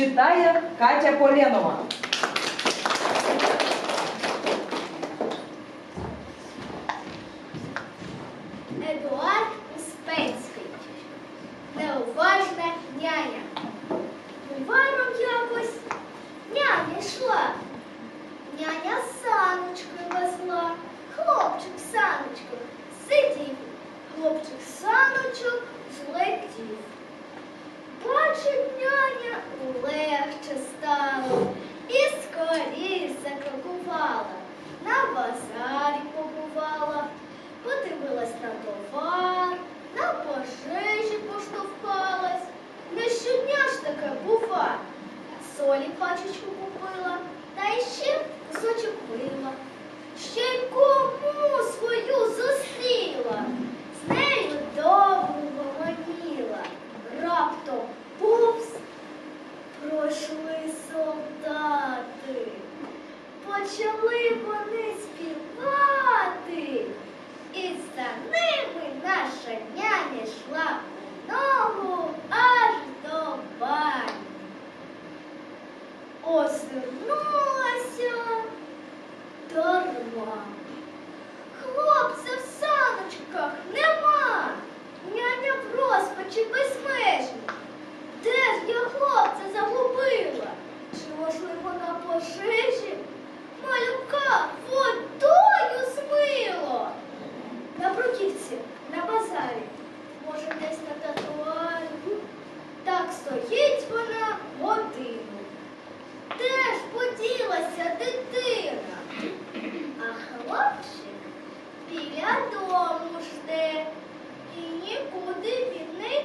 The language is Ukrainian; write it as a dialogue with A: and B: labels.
A: Читає Катя Поленова.
B: Едуард Успенський. Неуважна няня. Бульваром якось няня йшла. Няня саночкою везла. Хлопчик саночкою сидів. Хлопчик саночок злетів. Бачить няня, таке бува. Солі пачечку купила, та іще кусочок пила. Ще й кому свою зустріла, з нею довго гомоніла. Раптом повз пройшли солдати. Почали вони співати, і за ними стоїть вона годину. Де ж поділася дитина? А хлопчик біля дому жде, і нікуди він не йде.